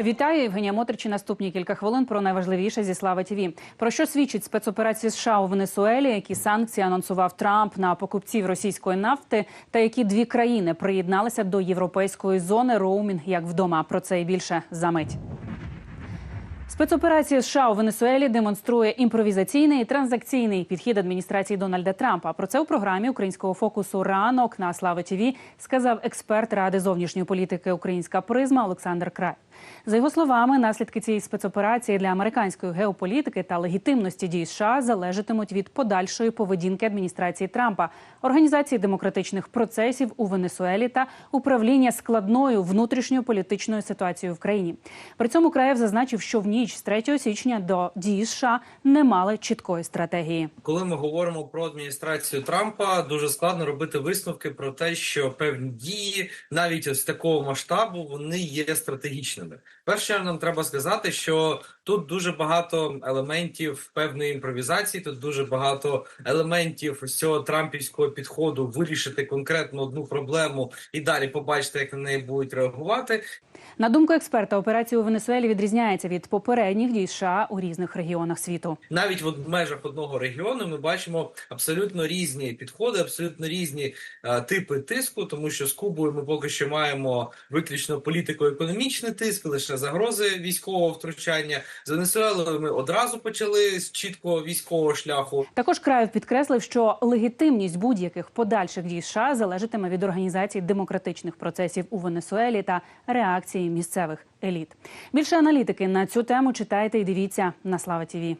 Вітаю, Євгенія Мотрич. і Наступні кілька хвилин про найважливіше зі Слави ТВ. Про що свідчить спецоперація США у Венесуелі, які санкції анонсував Трамп на покупців російської нафти, та які дві країни приєдналися до європейської зони роумінг як вдома. Про це і більше за мить. Спецоперація США у Венесуелі демонструє імпровізаційний і транзакційний підхід адміністрації Дональда Трампа. Про це у програмі українського фокусу ранок на Слави ТВ сказав експерт ради зовнішньої політики Українська призма Олександр Край. За його словами, наслідки цієї спецоперації для американської геополітики та легітимності дій США залежатимуть від подальшої поведінки адміністрації Трампа, організації демократичних процесів у Венесуелі та управління складною внутрішньою політичною ситуацією в країні. При цьому Краєв зазначив, що в ніч з 3 січня до дії США не мали чіткої стратегії. Коли ми говоримо про адміністрацію Трампа, дуже складно робити висновки про те, що певні дії, навіть ось такого масштабу, вони є стратегічними. Перше, нам треба сказати, що тут дуже багато елементів певної імпровізації, тут дуже багато елементів цього трампівського підходу вирішити конкретно одну проблему і далі побачити, як на неї будуть реагувати. На думку експерта, операція у Венесуелі відрізняється від попередніх дій США у різних регіонах світу. навіть в межах одного регіону ми бачимо абсолютно різні підходи, абсолютно різні е, типи тиску, тому що з Кубою ми поки що маємо виключно політико-економічний тиск, лише загрози військового втручання. З Венесуелою ми одразу почали з чіткого військового шляху. Також Краєв підкреслив, що легітимність будь-яких подальших дій США залежатиме від організації демократичних процесів у Венесуелі та реакції місцевих еліт. Більше аналітики на цю тему читайте і дивіться на Слава ТІВІ.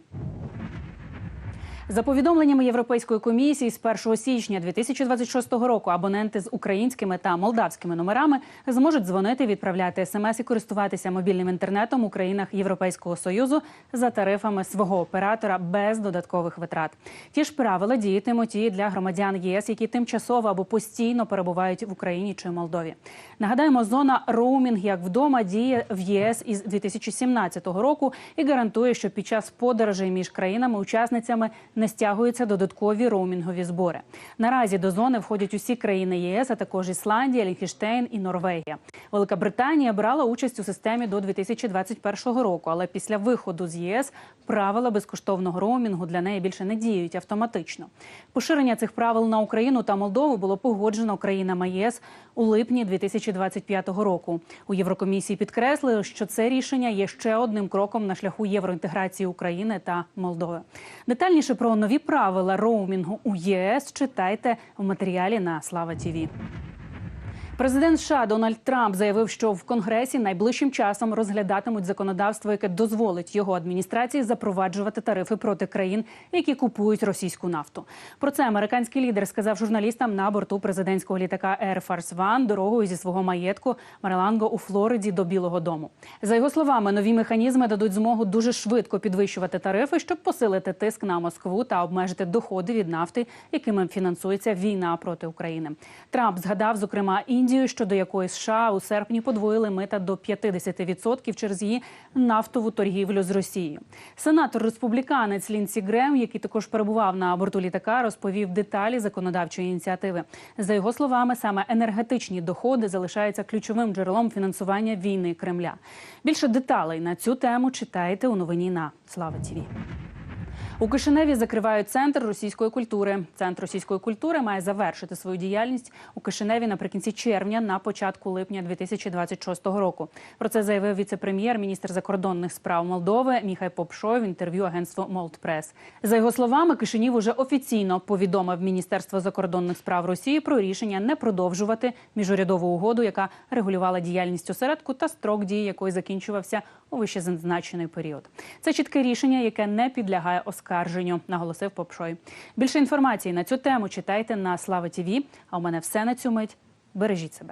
За повідомленнями Європейської комісії, з 1 січня 2026 року абоненти з українськими та молдавськими номерами зможуть дзвонити, відправляти смс і користуватися мобільним інтернетом у країнах Європейського союзу за тарифами свого оператора без додаткових витрат. Ті ж правила діятимуть і для громадян ЄС, які тимчасово або постійно перебувають в Україні чи Молдові. Нагадаємо, зона роумінг як вдома діє в ЄС із 2017 року і гарантує, що під час подорожей між країнами-учасницями не стягуються додаткові роумінгові збори. Наразі до зони входять усі країни ЄС, а також Ісландія, Ліхтенштейн і Норвегія. Велика Британія брала участь у системі до 2021 року, але після виходу з ЄС правила безкоштовного роумінгу для неї більше не діють автоматично. Поширення цих правил на Україну та Молдову було погоджено країнами ЄС у липні 2025 року. У Єврокомісії підкреслили, що це рішення є ще одним кроком на шляху євроінтеграції України та Молдови. Детальніше про нові правила роумінгу у ЄС читайте в матеріалі на Слава ТІВІ. Президент США Дональд Трамп заявив, що в Конгресі найближчим часом розглядатимуть законодавство, яке дозволить його адміністрації запроваджувати тарифи проти країн, які купують російську нафту. Про це американський лідер сказав журналістам на борту президентського літака Air Force One дорогою зі свого маєтку Мареланго у Флориді до Білого Дому. За його словами, нові механізми дадуть змогу дуже швидко підвищувати тарифи, щоб посилити тиск на Москву та обмежити доходи від нафти, якими фінансується війна проти України. Трамп згадав зокрема Індію, щодо якої США у серпні подвоїли мита до 50% через її нафтову торгівлю з Росією. Сенатор республіканець Лінсі Грем, який також перебував на борту літака, розповів деталі законодавчої ініціативи. За його словами, саме енергетичні доходи залишаються ключовим джерелом фінансування війни Кремля. Більше деталей на цю тему читайте у новині на Слава ТІВІ. У Кишиневі закривають центр російської культури. Центр російської культури має завершити свою діяльність у Кишиневі наприкінці червня, на початку липня 2026 року. Про це заявив віце-прем'єр, міністр закордонних справ Молдови Міхай Попшой в інтерв'ю агентству Молдпрес. За його словами, Кишинів уже офіційно повідомив Міністерство закордонних справ Росії про рішення не продовжувати міжурядову угоду, яка регулювала діяльність осередку та строк дії якої закінчувався у вищезазначений період. Це чітке рішення, яке не підлягає оскарженню, наголосив Попшой. Більше інформації на цю тему читайте на Слава ТІВІ. А у мене все на цю мить. Бережіть себе.